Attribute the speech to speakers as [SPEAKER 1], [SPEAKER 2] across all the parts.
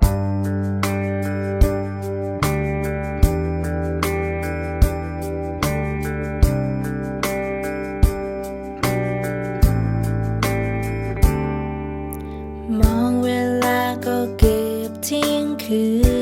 [SPEAKER 1] มองเวลาก็เก็บทิ้งคืน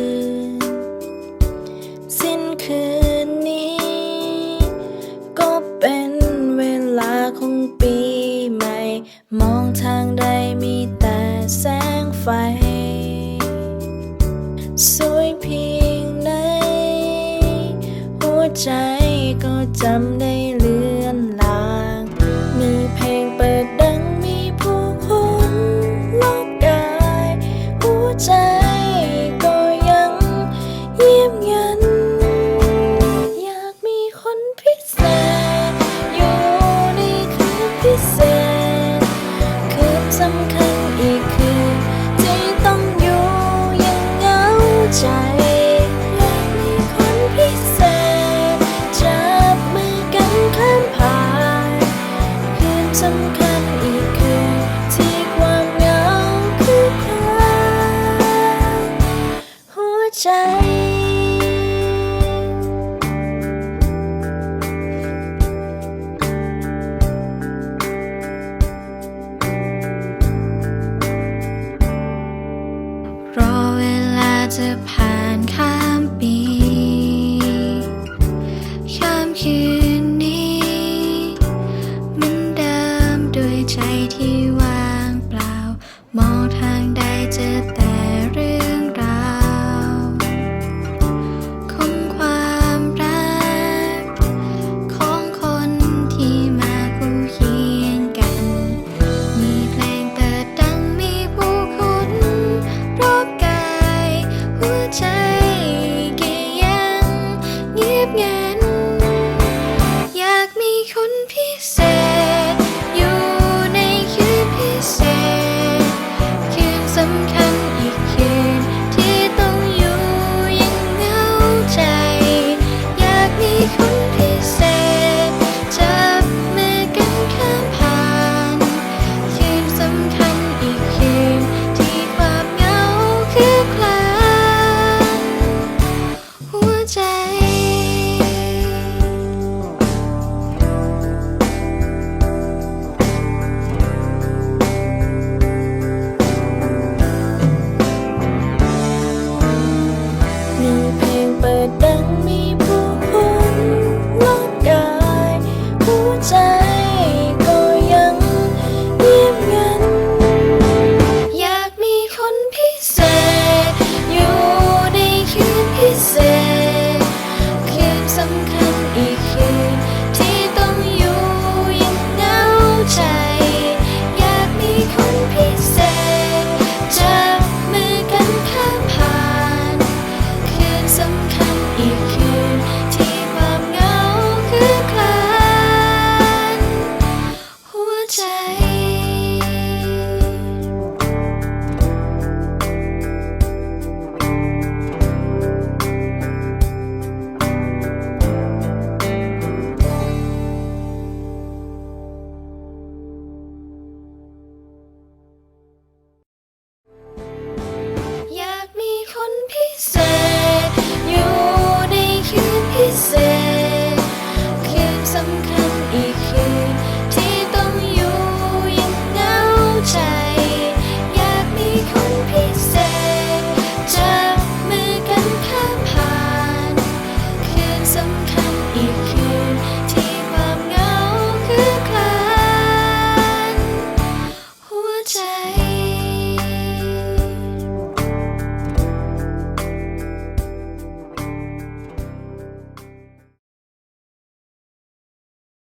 [SPEAKER 1] สวยเพียงไหน หัวใจก็จำได้เลือนลาง มีเพลงเปิดดังมีผู้คนล
[SPEAKER 2] บกาย หัวใจก็ยังเยียมยัน อยากมีคนพิเศษ อ
[SPEAKER 1] ยู่ใน
[SPEAKER 2] คืนพิเศษ The high. ใจอยู่ในคืนพิเศษคืนสำคัญ